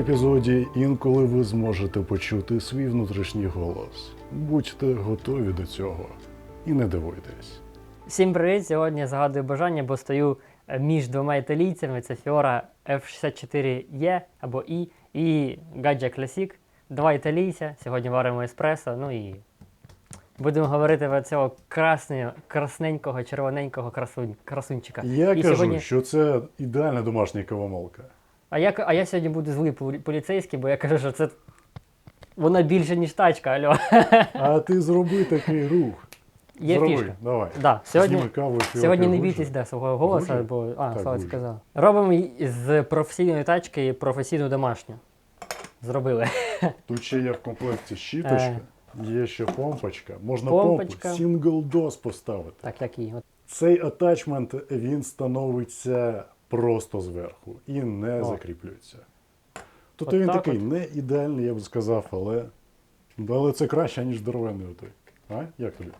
епізоді інколи ви зможете почути свій внутрішній голос. Будьте готові до цього і не дивуйтесь. Всім привіт! Сьогодні згадую бажання, бо стою е, між двома італійцями. Це Fiora F64E або E і Gadget Classic. Два італійця. Сьогодні варимо еспресо. Ну і будемо говорити про цього красного, красненького, червоненького красунь, красунчика. Я і кажу, сьогодні... що це ідеальна домашня кавомолка. А, я, а я сьогодні буду злий поліцейський, бо я кажу, що це вона більше, ніж тачка. Алло. А ти зроби такий рух. Є зроби, фішка. давай. Да, сьогодні, Зніми каву, Сьогодні не бійтесь да, свого голосу, Гужі? бо а, Так, Слава сказав. Робимо з професійної тачки професійну домашню. Зробили. Тут ще є в комплекті щіточка, є ще помпочка. Можна Помпочка. помпу сингл дос поставити. Так, як і. Цей атачмент він становиться просто зверху і не О. закріплюється. Тобто От він так такий от. не ідеальний, я б сказав, але, але це краще, ніж здоровенний отой. А? Як тобі?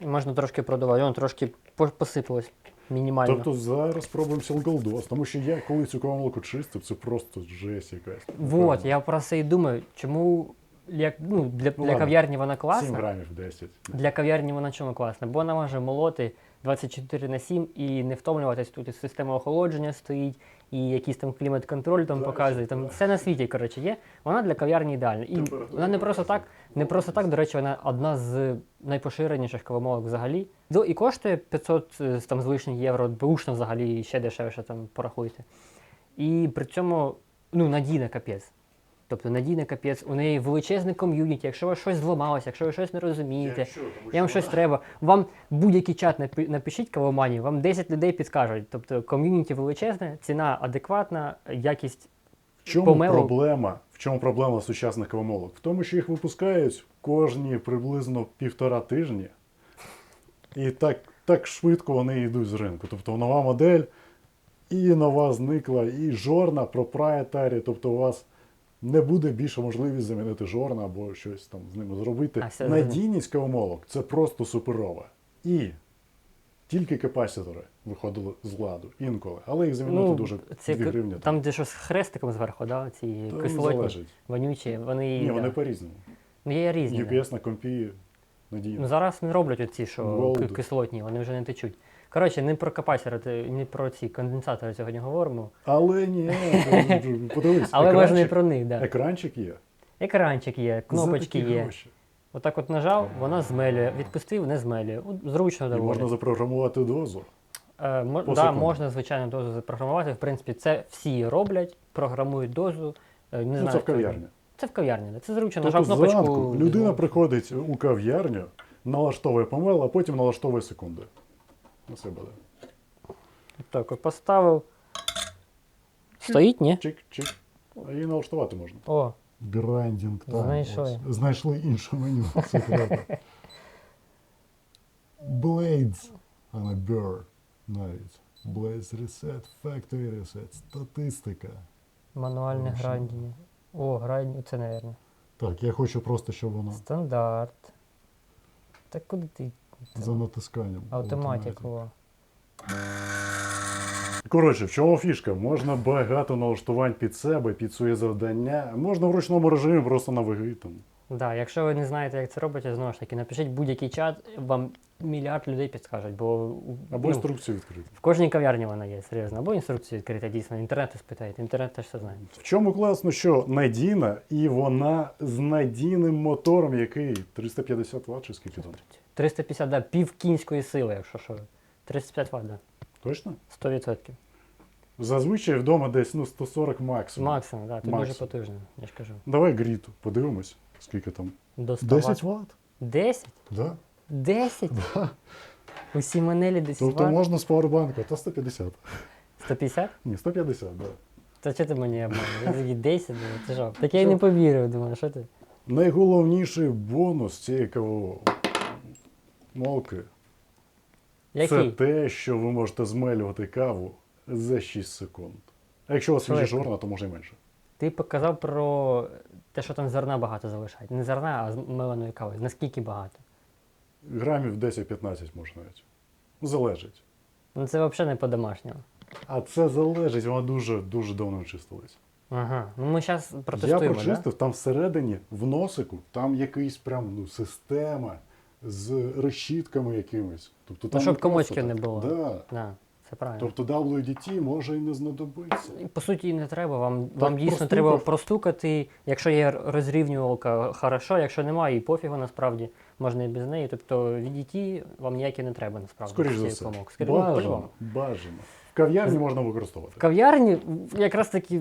Можна трошки продавати, воно трошки посипалось мінімально. Тобто зараз спробуємо сілголдос, тому що я коли цю кавомолку чистив, це просто жесть якась. Вот, я про це і думаю, чому як, ну, для, Ну, для кав'ярні вона класна. 7 грамів 10. Для кав'ярні вона чому класна? Бо вона може молоти 24 на 7 і не втомлюватись. Тут і система охолодження стоїть, і якийсь там клімат-контроль там показує. Там все на світі, коротше, є. Вона для кав'ярні ідеальна. І вона не просто так, не просто так, до речі, вона одна з найпоширеніших кавомолок взагалі. До- І коштує 500 е, там, з лишніх євро, бушна взагалі ще дешевше там порахуйте. І при цьому ну, надійна капець. Тобто надійна капець, у неї величезне ком'юніті. Якщо у вас щось зламалося, якщо ви щось не розумієте, я вам щось треба. Вам будь-який чат напишіть кавомані, вам 10 людей підскажуть. Тобто ком'юніті величезне, ціна адекватна, якість В чому Помело. проблема? В чому проблема сучасних кавомолок? В тому, що їх випускають кожні приблизно півтора тижні, і так, так швидко вони йдуть з ринку. Тобто нова модель, і нова зникла, і жорна, проприетарі, тобто у вас не буде більше можливість замінити жорна або щось там з ними зробити. А. Надійність кавомолок це просто суперова. І тільки капасітори виходили з ладу інколи, але їх замінити дуже це 2 гривні. там, де щось з хрестиком зверху, да, ці Та, кислотні, вонючі, вони, Ні, да. вони по-різному. ну, є різні. UPS на компі надійно. Ну зараз не роблять оці, що Gold. кислотні, вони вже не течуть. Коротше, не про капасітори, не про ці конденсатори сьогодні говоримо. Але ні, подивись, Але можна і про них, да. екранчик є. Екранчик є, кнопочки є. Отак от нажав, вона змелює, відпустив, не змелює. Зручно І доволі. можна запрограмувати дозу. Е, да, можна, звичайно, дозу запрограмувати. В принципі, це всі роблять, програмують дозу. Е, Не Ну, знаю, це в кав'ярні. Це в кав'ярні. да. Це зручно. Тобто Нажав кнопочку. зранку людина приходить у кав'ярню, налаштовує помел, а потім налаштовує секунди. Буде. Так, от поставив. Стоїть, ні? Чик-чик. А її налаштувати можна. О, Грандінг там. Знайшли. ось. Знайшли інше меню. Це. Blades. А не Burr навіть. Blades Reset, Factory Reset, статистика. мануальне Хорошо. грандіння. О, грандіння, це, напевно. Так, я хочу просто, щоб воно Стандарт. Так куди ти? За натисканням. Автоматику. Коротше, в чому фішка? Можна багато налаштувань під себе, під своє завдання. Можна в ручному режимі просто на ваги там. Да, якщо ви не знаєте, як це робити, знову ж таки, напишіть будь-який чат, вам мільярд людей підскажуть, бо Або ну, інструкцію відкрити. в кожній кав'ярні вона є, серйозно. Або інструкцію відкрита, дійсно, інтернету спитаєте, інтернет теж все знає. В чому класно, що надійна і вона з надійним мотором, який 350 Вт чи скільки там? 350, да, пів кінської сили, якщо що. 35 Вт, да. Точно? 100%. Зазвичай вдома десь ну, 140 максимум. Максимум, да, це дуже потужно, я ж кажу. Давай гріту, подивимось, скільки там. До 100 10 Вт. Вт? 10? Да. 10? Усі манелі 10 Тобто Вт? можна з пауербанка, та 150. 150? Ні, 150, так. Да. Та що ти мені? Я такий 10, думаю, це жах. Так я й не повірив, думаю, що ти? Найголовніший бонус цієї кавомолки це те, що ви можете змелювати каву за 6 секунд. А якщо у вас свіжі жорна, то може й менше. Ти показав про те, що там зерна багато залишають. Не зерна, а з меленої кави. Наскільки багато? Грамів 10-15 може навіть. Залежить. Ну це взагалі не по-домашньому. А це залежить, вона дуже дуже давно чистилась. Ага. Ну ми зараз Я протестуємо, прочистив, там всередині, в носику, там якийсь прям ну, система з решітками якимись. Тобто, там Ну, щоб комочків так. не було. Да. Да, це правильно. Тобто WDT може і не знадобиться. По суті, не треба. Вам, вам дійсно простукав. треба простукати. Якщо є розрівнювалка, хорошо, якщо немає, і пофігу насправді можна і без неї. Тобто відійти вам ніякі не треба насправді. Скоріше за все. комок. Скорі- ну, Бажано, бажано. В кав'ярні можна В використовувати. кав'ярні якраз таки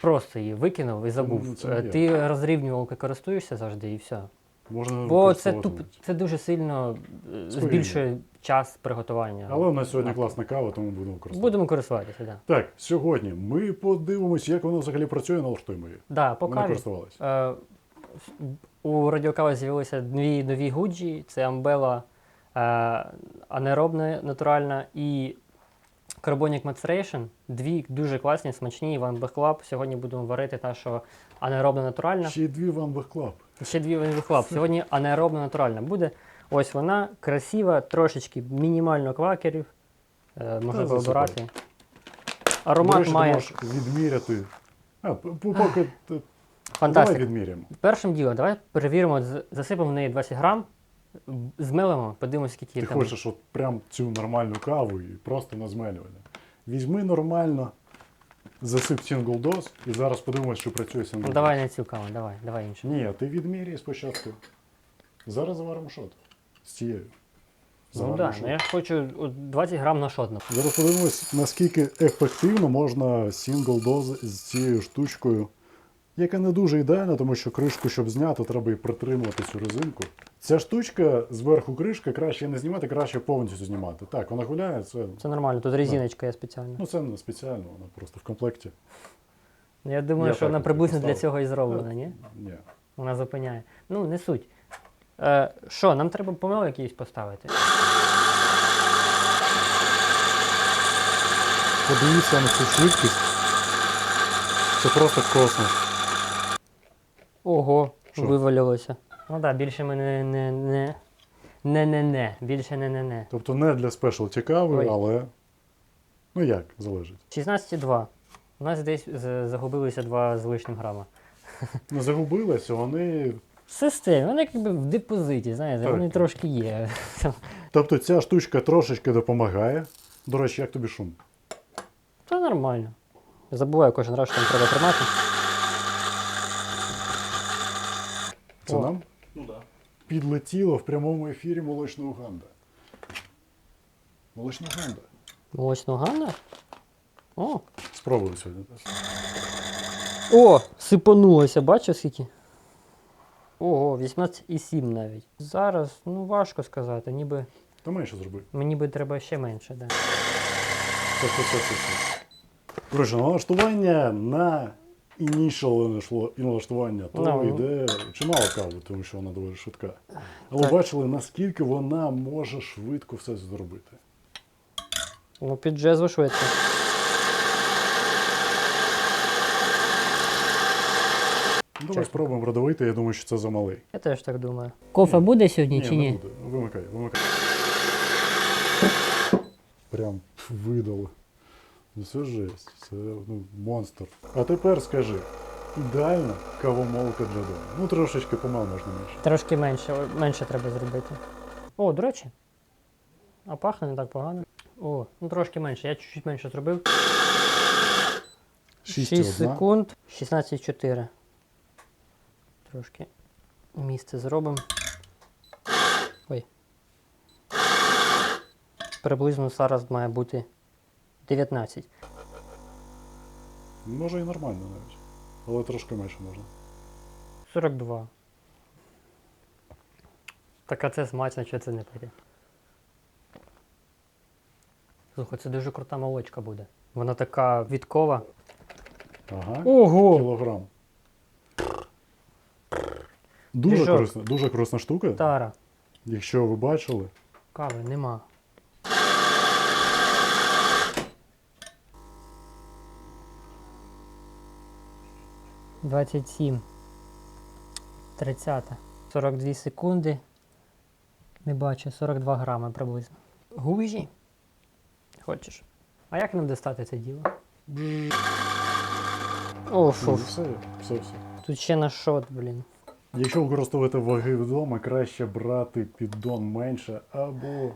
просто її викинув і забув. Ну. Ти розрівнювалкою користуєшся завжди і все. Можна Бо це туп, це дуже сильно е, збільшує час приготування. Але у нас сьогодні класна кава, тому будемо використовувати. Будемо користуватися, так. Да. Так, сьогодні ми подивимося, як воно взагалі працює, налаштуємо її. Да, Ми користувалися. Е, у радіокави з'явилися дві нові гуджі: це Амбела е, анеробна натуральна і Carbonic Maceration. Дві дуже класні, смачні Club. Сьогодні будемо варити та, що анаеробна натуральна. Ще й дві Club. Ще дві Back Сьогодні анаеробна натуральна буде. Ось вона красива, трошечки мінімально квакерів. Е, можна Та вибирати. Аромат має ти можеш відміряти. А, поки т- давай відміряємо. Першим ділом, давай перевіримо, з- засипемо в неї 20 грам, змелимо, подивимося, скільки Ти там. хочеш от прям цю нормальну каву і просто на змелювання. Візьми нормально, засип сингл доз і зараз подивимось, що працює сингл Ну, давай не каву, давай, давай іншу. Ні, ти відміряй спочатку. Зараз заваримо шот. З цією. Ну Заваримо да, шот. ну я ж хочу от 20 грам на шот. Зараз подивимось, наскільки ефективно можна сингл доз з цією штучкою, яка не дуже ідеальна, тому що кришку, щоб зняти, треба і притримувати цю резинку. Ця штучка зверху кришка краще не знімати, краще повністю знімати. Так, вона гуляє, це, Це нормально, тут резиночка є спеціальна. ну, це не спеціально, вона просто в комплекті. Я думаю, я що так вона приблизно для поставив. цього і зроблена, ні? Ні. Вона зупиняє. Ну, не суть. Е, що, нам треба помил якийсь поставити? Подивіться на цю швидкість. Це просто космос. Ого, Що? вивалилося. Ну так, да, більше ми не не не не не не більше не не не. Тобто не для спешл кави, Ой. але. Ну як, залежить. 16,2. У нас десь з- загубилися 2 з лишнім грама. Не загубилися, вони. В системі, вони якби в депозиті, знаєте, Так. вони трошки є. Тобто ця штучка трошечки допомагає. До речі, як тобі шум? Це нормально. Забуваю кожен раз, що там треба тримати. Це О. нам? Ну да. Підлетіло в прямому ефірі молочна Уганда. Молочна Уганда. Молочного Ганна? О! Спробую сьогодні. О! Сипанулося, бачиш скільки? Ого, 18,7 навіть. Зараз, ну важко сказати, ніби. Та менше зроби. Мені би треба ще менше, да. Це, це. Коротше, налаштування на initial нашло- і налаштування, то Ну. йде чимало кави, тому що вона доволі швидка. Але Так. бачили, наскільки вона може швидко все зробити. Ну, під джезву швидко. Ну, Давай спробуємо продавити, я думаю, що це замалий. Я теж так думаю. Кофе буде сьогодні чи не ні? буде. Вимикай, вимикай. Прям видало. Ну це жесть, це ну, монстр. А тепер скажи, ідеальна кавомолка для дому. Ну трошечки помал можна менше. Трошки менше, менше треба зробити. О, до речі. А пахне не так погано. О, ну трошки менше. Я чуть-чуть менше зробив. 6 6 секунд. 16,4. Трошки місце зробимо. Ой. Приблизно зараз має бути 19. Може і нормально навіть. Але трошки менше можна. 42. Так а це смачно, що це не пити. Слухай, це дуже крута молочка буде. Вона така відкова. Ага. Ого! Кілограм. Дуже корисна, дуже корисна штука. Тара. Якщо ви бачили, Кави нема. Двадцять сім. Тридцята. 42 секунди. Не бачу, 42 грами приблизно. Гужі. Хочеш? А як нам достати це діло? О, Ну, фу. все, все, все. Тут ще на шот, блін. Якщо використовувати ваги вдома, краще брати піддон менше або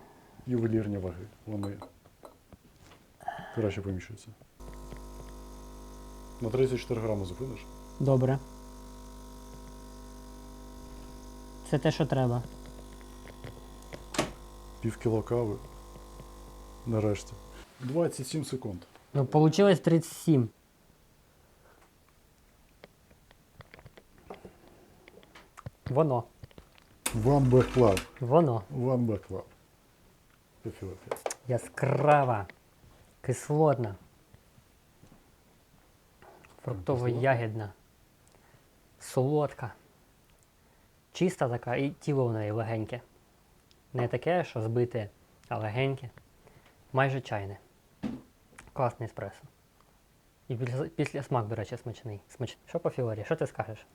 ювелірні ваги. Вони краще поміщуються. На 34 грами зупиниш? Добре. Це те, що треба. Пів кіло кави. Нарешті. 27 секунд. Ну, получилось 37. Воно. One back club. Воно. One back club. Ефіопія. Яскрава. Кислотна. Фруктово-ягідна. Солодка. Чиста така і тіло в неї легеньке. Не таке, що збите, а легеньке. Майже чайне. Класний еспресо. І після, після смак, до речі, смачний. Смач... Що по філорі? Що ти скажеш?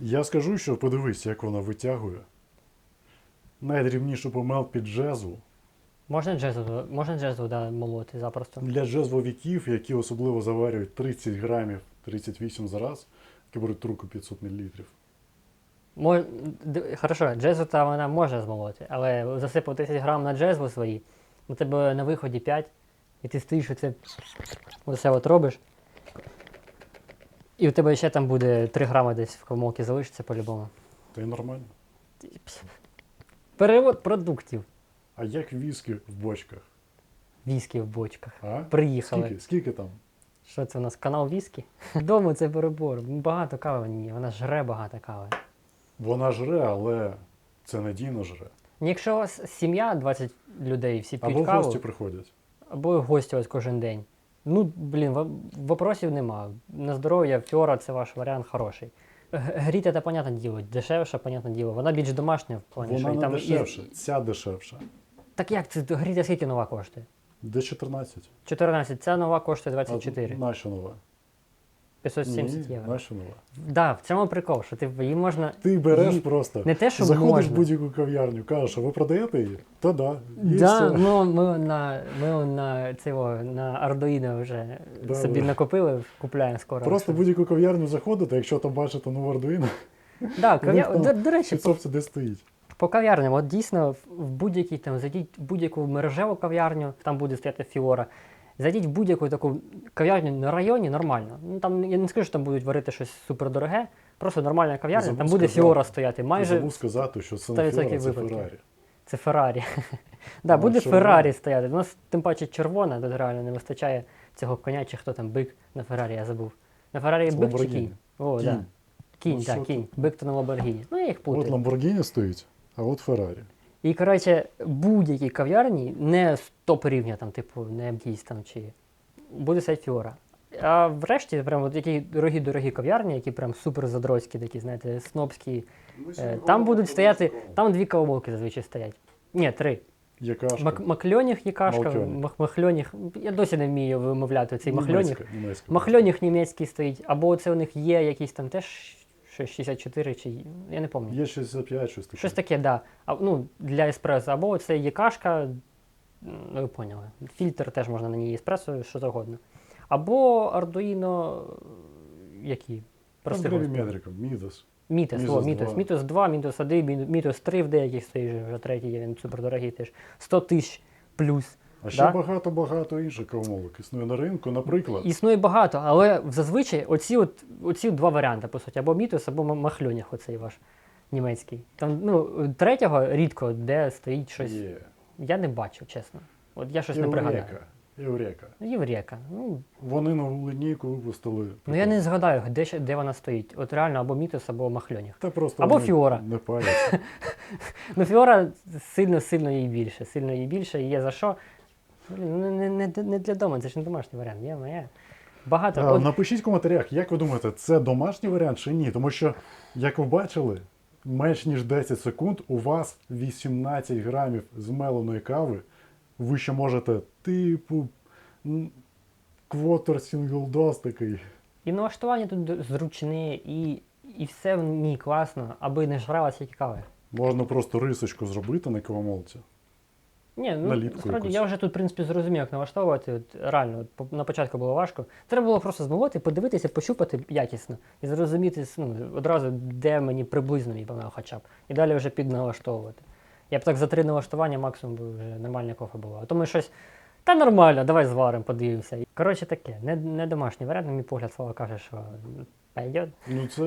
Я скажу, що подивись, як вона витягує. Найдрібнішу помилки джезу Можна джезу, можна джезу да, молоти запросто. для джезвовиків, які особливо заварюють 30 грамів 38 за раз, трубку 500 мл. Мож... д- Хорошо, джезу та вона може змолоти, але засипав 10 грам на джезву свої, у тебе на виході 5, і ти стоїш оце, оце от робиш. І у тебе ще там буде 3 грами десь в комолці залишиться по-любому. Та й нормально. Перевод продуктів. А як віскі в бочках? Віскі в бочках. А? Приїхали. Скільки? Скільки там? Що це у нас? Канал віскі? Дому це перебор. Багато кави в ній, вона жре багато кави. Вона жре, але це надійно жре. Якщо у вас сім'я, 20 людей, всі п'ють Або каву, гості приходять. або гості ось кожен день. Ну, блін, вопросів нема. На здоров'я, фьора це ваш варіант хороший. Г- Гріта, це, понятне діло, дешевше, понятне діло. Вона більш домашня в плані, Вона і не там і- ця дешевша. Так як це гріта скільки нова коштує? Де 14? 14, ця нова коштує 24. А наша нова? 570 Ні, євро. наша нова. Да, в цьому прикол, що ти її можна. Ти береш її- просто, Не те, що заходиш можна. в будь-яку кав'ярню, кажеш, а ви продаєте її? Та да. І Да, все. ну, ми на, ми на, цього, на Arduino вже Да, собі да. накопили, купляємо скоро. Просто в будь-яку кав'ярню заходите, якщо там бачите нову Arduino, Да, кав'я... до, до речі, підсовці де стоїть. По кав'ярням, от дійсно, в будь-який там зайдіть в будь-яку мережеву кав'ярню, там буде стояти фіора. Зайдіть в будь-яку таку кав'ярню на районі нормально. Ну там я не скажу, що там будуть варити щось супердороге, просто нормальна кав'ярня, там буде сказати. фіора стояти. Майже... Забув сказати, що це не Фіора, це. Феррарі. це Феррарі. да, буде Феррарі стояти. У нас тим паче червона, тут реально не вистачає цього коня, чи хто там бик на Феррарі, я забув. На Феррарі Це бик чи кінь? О, Кінь. да. Кінь, Ну, так, кінь. Бик то на Ламборгіні. Ну я їх От путаю. Lamborghini стоїть, а от Феррарі. І, коротше, будь-якій кав'ярні, не з топ рівня, там, типу, не якісь там чи буде сайт Фіора. А врешті, прям от які дорогі-дорогі кав'ярні, які прям супер задроцькі, такі, знаєте, снобські, е, там будуть стояти, там дві кавомолки зазвичай стоять. Ні, три. Яка ж? Мак- Макльоніг є кашка, Малкьоніг. мах- махльоніг. Я досі не вмію вимовляти цей махльоніг. Німецька, німецька. Махльоніг німецький стоїть, або це у них є якийсь там теж щось 64 чи я не пам'ятаю. Є 65, щось таке. Щось таке, да. А, ну, для еспресо. Або це є кашка, ну ви поняли. Фільтр теж можна на ній еспресо, що завгодно. Або Arduino, які? Прости Мідас. Мітос, Мітос о, Мітос, 2. Мітос 2, Мітос 1, Мі- Мітос 3 в деяких стоїть, вже третій він супердорогий теж. 100 тисяч плюс. А ще Да? багато-багато інших кавомолок існує на ринку. Наприклад, Існує багато, але зазвичай оці, от, оці два варіанти, по суті, або Мітос, або Махльонях, оцей ваш німецький. Там, ну, третього рідко, де стоїть щось. є Я не бачу, чесно. От я щось не пригадаю. Єврека. Єврека. Ну, Єврека. Ну, Вони нову лінійку випустили. ну я не згадаю, де, де вона стоїть. От реально або Мітос, або Махльонях. Та просто Або Фіора. Не. Ну, Фіора сильно-сильно їй більше. Сильно їй більше, і є за що. Блін, ну, не, не, не для дому, це ж не домашній варіант. Є, моє. Багато. А, от, Напишіть в коментарях, як ви думаєте, це домашній варіант чи ні? Тому що, як ви бачили, менш ніж 10 секунд у вас 18 грамів змеленої кави. Ви ще можете, типу, квотер сінглдос такий. І налаштування тут зручне, і, і все в ній класно, аби не жралася тільки кави. Можна просто рисочку зробити на кавомолці. Ні, ну наліпку насправді якусь. я вже тут, в принципі, зрозумів, як налаштовувати. От, реально, от, по- на початку було важко. Треба було просто змовити, подивитися, пощупати якісно і зрозуміти ну, одразу, де мені приблизно мій панел хоча б. І далі вже підналаштовувати. Я б так за три налаштування максимум би вже нормальне кофе було. А то ми щось. Та нормально, давай зваримо, подивимося. Коротше таке, не, не домашній варіант, на мій погляд, Слава каже, що пойдет. Ну це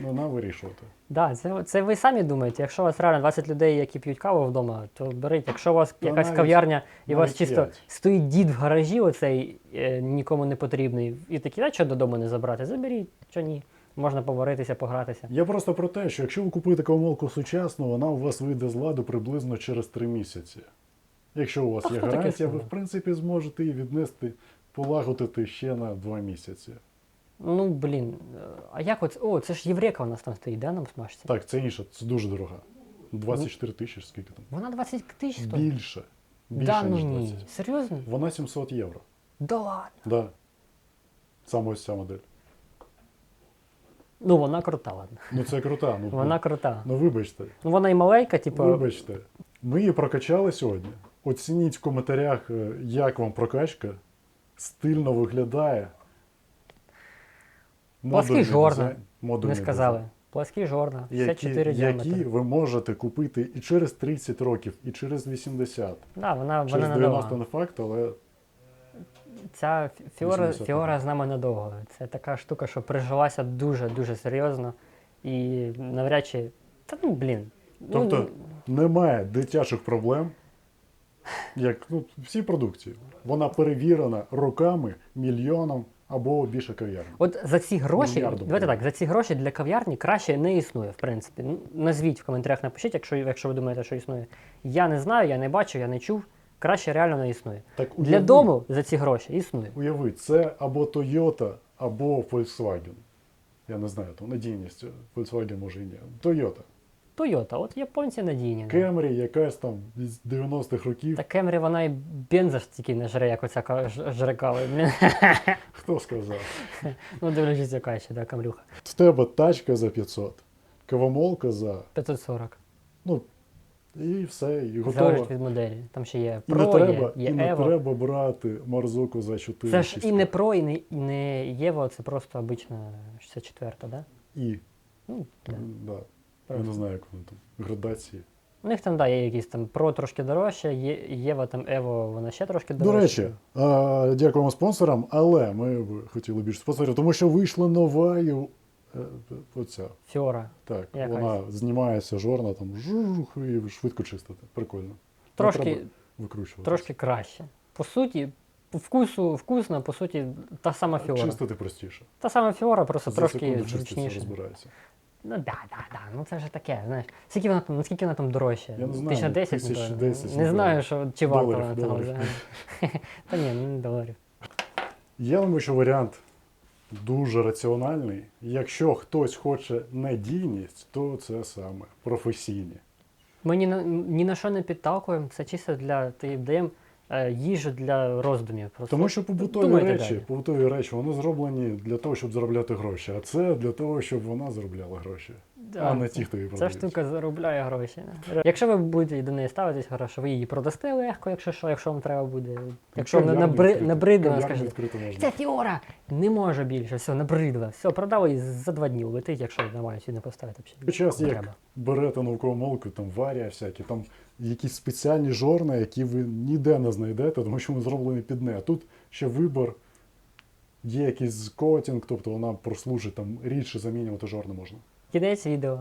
нам вирішувати. Да, це, це ви самі думаєте. Якщо у вас реально 20 людей, які п'ють каву вдома, то беріть. Якщо у вас якась навіть- кав'ярня і у вас чисто п'ять. стоїть дід в гаражі, оцей е, нікому не потрібний, і такі, а що додому не забрати? Заберіть, що ні. Можна поваритися, погратися. Я просто про те, що якщо ви купуєте кавомолку сучасну, вона у вас вийде з ладу приблизно через 3 місяці. Якщо у вас Та є гарантія, ви в принципі зможете її віднести, полагодити ще на 2 місяці. Ну, блін. А як оце? О, це ж Єврека у нас там стоїть, да, нам смажиться? Так, це інше, це дуже дорога. 24 тисячі, скільки там? Вона 20 тисяч стоїть? Більше. Більше, Да, ну ніж ні. 20. Серйозно? Вона 700 євро. Да ладно. Да. Саме ось ця модель. Ну, вона крута, ладно. Ну це крута. Ну, Вона крута. ну вибачте. Ну, вона і маленька, типу. Вибачте. Ми її прокачали сьогодні. Оцініть в коментарях, е, як вам прокачка. Стильно виглядає. Плаский жорна. Не сказали. Пласкі жорна, Які, 54 які ви можете купити і через 30 років, і через 80. Да, вона, Через вона 90 не факт, але Ця фіора, фіора з нами надовго. Це така штука, що прижилася дуже-дуже серйозно. І навряд чи. Та ну блін. Тобто ну, немає дитячих проблем, як ну, всі продукції. Вона перевірена роками, мільйоном або більше кав'ярень. от за ці гроші, Мільярдом давайте так, за ці гроші для кав'ярні краще не існує, в принципі. Назвіть в коментарях, напишіть, якщо, якщо ви думаєте, що існує. Я не знаю, я не бачу, я не чув. Краще реально не існує. Так Для дому за ці гроші існує. Уяви, це або Toyota, або Volkswagen. Я не знаю, там надійність. Volkswagen може і ні. Toyota. Тойота, от японці надійні. Camry якась там з 90-х років. Та Кемрі вона і бенза ж тільки не жре, як оця ка- ж- жре кави. Блін. Хто сказав? Ну, дивлячись, яка ще, да, камрюха. В тебе тачка за 500, кавомолка за. 540. Ну, і все, і готово. Залежить від моделі. Там ще є І не треба, є, є і не Evo. треба брати Марзуку за 4 Це ж і не Pro, і не, і не Evo, це просто обична 64, да? І. Ну, да. Да. Я не знаю, як вони там. Градації. У них там да, є якісь там Pro трошки дорожче, є Єва там Evo, вона ще трошки дорожче. До речі, а, дякуємо спонсорам, але ми б хотіли більше спонсорів, тому що вийшла нова е, оця. Фіора. Так, Якась. вона знімається жорна, там жух, і швидко чистити. Прикольно. Трошки, викручувати. трошки краще. По суті, вкусу вкусно, по суті, та сама Фіора. Чистити простіше. Та сама Фіора, просто За трошки зручніше. розбирається. Ну да, да, да. Ну це вже таке, знаєш. Скільки вона там, наскільки вона там дорожче? Я не знаю, 10, тисяч напевно. 10, Не знаю, що, чи варто Доларів, вона того доларів. взагалі. Та ні, ну не доларів. Я думаю, що варіант дуже раціональний. Якщо хтось хоче надійність, то це саме професійні. Ми ні на, ні на що не підталкуємо, це чисто для ти даємо їжу для роздумів. Просто Тому що побутові думайте речі, далі. побутові речі, вони зроблені для того, щоб заробляти гроші. А це для того, щоб вона заробляла гроші. Да, а не ті, хто її Ця продає. штука заробляє гроші. Якщо ви будете до неї ставитись хорошо, ви її продасте легко, якщо що, якщо вам треба буде. Якщо вам набри, набридно, скажіть. Це Фіора! Не може більше, все, набридла. Все, продали і за два дні улетить, якщо нормально сюди не поставити. Під час як берете наукову молку, там варія всякі, там якісь спеціальні жорна, які ви ніде не знайдете, тому що вони зроблені під не. А тут ще вибор, є якийсь котінг, тобто вона прослужить там рідше замінювати жорна можна. Кінець відео.